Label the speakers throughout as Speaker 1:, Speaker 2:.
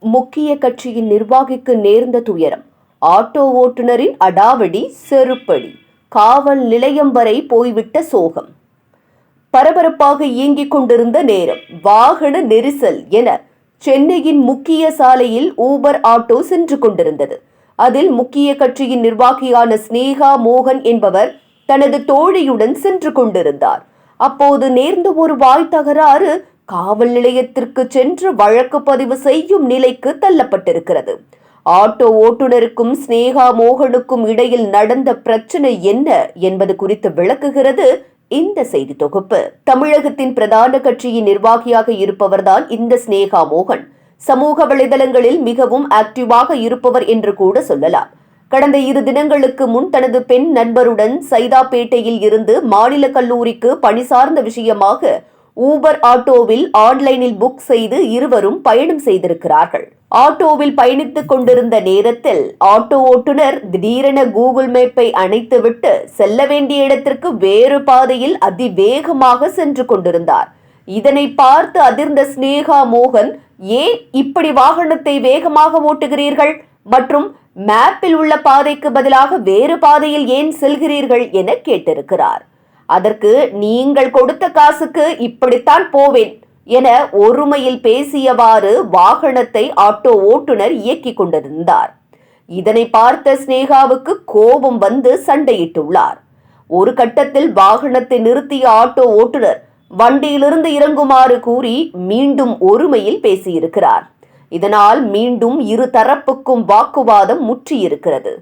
Speaker 1: முக்கிய கட்சியின் நிர்வாகிக்கு நேர்ந்த துயரம். ஆட்டோ ஓட்டுநரின் அடாவடி செருப்படி. காவல் நிலையம் வரை போய்விட்ட சோகம். பரபரப்பாக இயங்கிக் கொண்டிருந்த நேரம். வாகன நெரிசல் என சென்னையின் முக்கிய சாலையில் ஊபர் ஆட்டோ சென்று கொண்டிருந்தது. அதில் முக்கிய கட்சியின் நிர்வாகியான ஸ்னேகா மோகன் என்பவர் தனது தோழியுடன் சென்று கொண்டிருந்தார். அப்போது நேர்ந்த ஒரு வாய் தகராறு காவல் நிலையத்திற்கு சென்று வழக்கு பதிவு செய்யும் நிலைக்கு தள்ளப்பட்டிருக்கிறது. ஆட்டோ ஓட்டுநருக்கும் ஸ்னேகா மோகனுக்கும் இடையில் நடந்த பிரச்சனை என்ன என்பது குறித்து விளக்குகிறது இந்த செய்தி தொகுப்பு. தமிழகத்தின் பிரதான கட்சியின் நிர்வாகியாக இருப்பவர்தான் இந்த ஸ்னேகா மோகன். சமூக வலைதளங்களில் மிகவும் ஆக்டிவாக இருப்பவர் என்று கூட சொல்லலாம். கடந்த இரு தினங்களுக்கு முன் தனது பெண் நண்பருடன் சைதாப்பேட்டையில் இருந்து மாநில கல்லூரிக்கு பணி சார்ந்த விஷயமாக ஊபர் ஆட்டோவில் ஆன்லைனில் புக் செய்து இருவரும் பயணம் செய்திருக்கிறார்கள். ஆட்டோவில் பயணித்துக் கொண்டிருந்த நேரத்தில் ஆட்டோ ஓட்டுநர் திடீரென கூகுள் மேப்பை அணைத்துவிட்டு செல்ல வேண்டிய இடத்திற்கு வேறு பாதையில் அதிவேகமாக சென்று கொண்டிருந்தார். இதனை பார்த்து அதிர்ந்த ஸ்னேகா மோகன் ஏன் இப்படி வாகனத்தை வேகமாக ஓட்டுகிறீர்கள்? மற்றும் மேப்பில் உள்ள பாதைக்கு பதிலாக வேறு பாதையில் ஏன் செல்கிறீர்கள்? என கேட்டிருக்கிறார். அதற்கு நீங்கள் கொடுத்த காசுக்கு இப்படித்தான் போவேன் என ஒருமையில் பேசியவாறு வாகனத்தை ஆட்டோ ஓட்டுநர் இயக்கிக் கொண்டிருந்தார். இதனை பார்த்த ஸ்னேகாவுக்கு கோபம் வந்து சண்டையிட்டுள்ளார். ஒரு கட்டத்தில் வாகனத்தை நிறுத்திய ஆட்டோ ஓட்டுநர் வண்டியிலிருந்து இறங்குமாறு கூறி மீண்டும் ஒருமையில் பேசியிருக்கிறார். இதனால் மீண்டும் இரு தரப்புக்கும் வாக்குவாதம் முற்றியிருக்கிறது.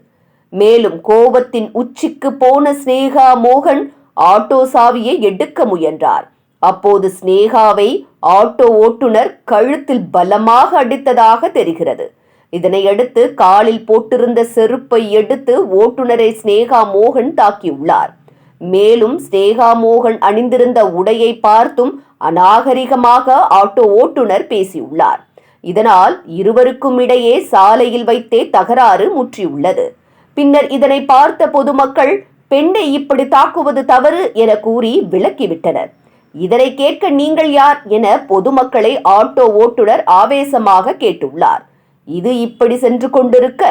Speaker 1: மேலும் கோபத்தின் உச்சிக்கு போன ஸ்னேகா மோகன் ஆட்டோ சாவியை எடுக்க முயன்றார். அப்போது ஸ்னேகாவை ஆட்டோ ஓட்டுநர் கழுத்தில் பலமாக அடித்ததாக தெரிகிறது. இதனையடுத்து காலில் போட்டிருந்த செருப்பை எடுத்து ஓட்டுநரை ஸ்னேகா மோகன் தாக்கியுள்ளார். மேலும் ஸ்னேகா மோகன் அணிந்திருந்த உடையை பார்த்தும் அநாகரிகமாக ஆட்டோ ஓட்டுநர் பேசியுள்ளார். இதனால் இருவருக்கும் இடையே சாலையில் வைத்தே தகராறு முற்றியுள்ளது. பின்னர் இதனை பார்த்த பொதுமக்கள் பெண்ணை இப்படி தாக்குவது தவறு என கூறி விளக்கிவிட்டனர். இதனை கேட்க நீங்கள் யார் என பொதுமக்களை ஆட்டோ ஓட்டுநர் ஆவேசமாக கேட்டுள்ளார். இது இப்படி சென்று கொண்டிருக்க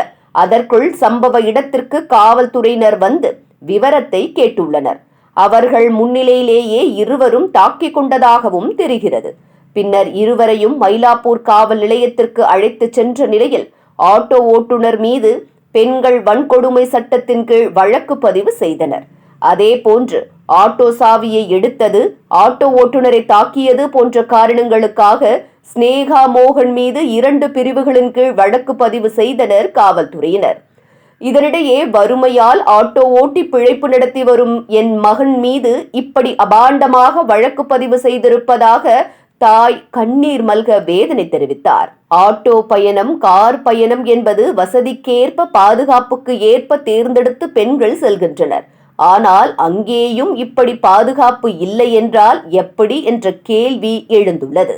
Speaker 1: அதற்குள் சம்பவ இடத்திற்கு காவல்துறையினர் வந்து விவரத்தை கேட்டுள்ளனர். அவர்கள் முன்னிலையிலேயே இருவரும் தாக்கிக் கொண்டதாகவும் தெரிகிறது. பின்னர் இருவரையும் மயிலாப்பூர் காவல் நிலையத்திற்கு அழைத்துச் சென்ற நிலையில் ஆட்டோ ஓட்டுநர் மீது பெண்கள் வன்கொடுமை சட்டத்தின் கீழ் வழக்கு பதிவு செய்தனர். அதே போன்று ஆட்டோ சாவியை எடுத்தது ஆட்டோ ஓட்டுநரை தாக்கியது போன்ற காரணங்களுக்காக ஸ்னேகா மோகன் மீது இரண்டு பிரிவுகளின் கீழ் வழக்கு பதிவு செய்தனர் காவல்துறையினர். இதனிடையே வறுமையால் ஆட்டோ ஓட்டி பிழைப்பு நடத்தி வரும் என் மகன் மீது இப்படி அபாண்டமாக வழக்கு பதிவு செய்திருப்பதாக தாய் கண்ணீர் மல்க வேதனை தெரிவித்தார். ஆட்டோ பயணம் கார் பயணம் என்பது வசதிக்கேற்ப பாதுகாப்புக்கு ஏற்ப தேர்ந்தெடுத்து பெண்கள் செல்கின்றனர். ஆனால் அங்கேயும் இப்படி பாதுகாப்பு இல்லை என்றால் எப்படி என்ற கேள்வி எழுந்துள்ளது.